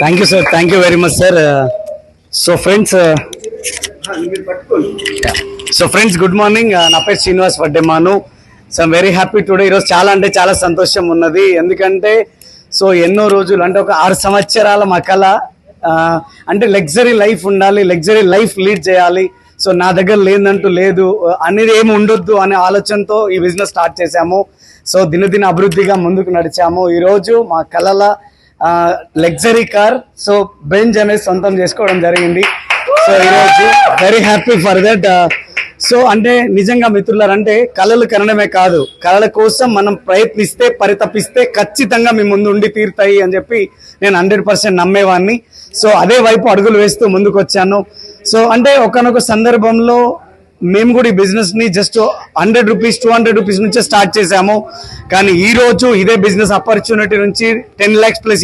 Thank you sir thank you very much sir so friends so friends good morning నా పేరు Srinivas Vaddemanu. So I'm very happy today ఈరోజు చాలా అంటే చాలా సంతోషం ఉన్నది. ఎందుకంటే సో ఎన్నో రోజులు అంటే ఒక ఆరు సంవత్సరాల మా కళ అంటే లగ్జరీ లైఫ్ ఉండాలి లగ్జరీ లైఫ్ లీడ్ చేయాలి. సో నా దగ్గర లేదంటూ లేదు. అనేది ఏమి ఉండొద్దు అనే ఆలోచనతో ఈ బిజినెస్ స్టార్ట్ చేశాము. సో దినదిన అభివృద్ధిగా ముందుకు నడిచాము. ఈరోజు మా కళల లగ్జరీ కార్ సో బెంజ్ అనేది సొంతం చేసుకోవడం జరిగింది. సో ఈరోజు very happy for that so అంటే నిజంగా మిత్రులారంటే కళలు కనడమే కాదు. కళల కోసం మనం ప్రయత్నిస్తే పరితపిస్తే ఖచ్చితంగా మీ ముందు ఉండి తీరుతాయి అని చెప్పి నేను హండ్రెడ్ పర్సెంట్ నమ్మేవాడిని సో అదే వైపు అడుగులు వేస్తూ ముందుకు వచ్చాను సో అంటే ఒకనొక సందర్భంలో మేము కూడా ఈ బిజినెస్ని just hundred rupees two hundred rupees నుంచే స్టార్ట్ చేసాము కానీ ఈరోజు ఇదే బిజినెస్ ఆపర్చునిటీ నుంచి టెన్ ల్యాక్స్ ప్లస్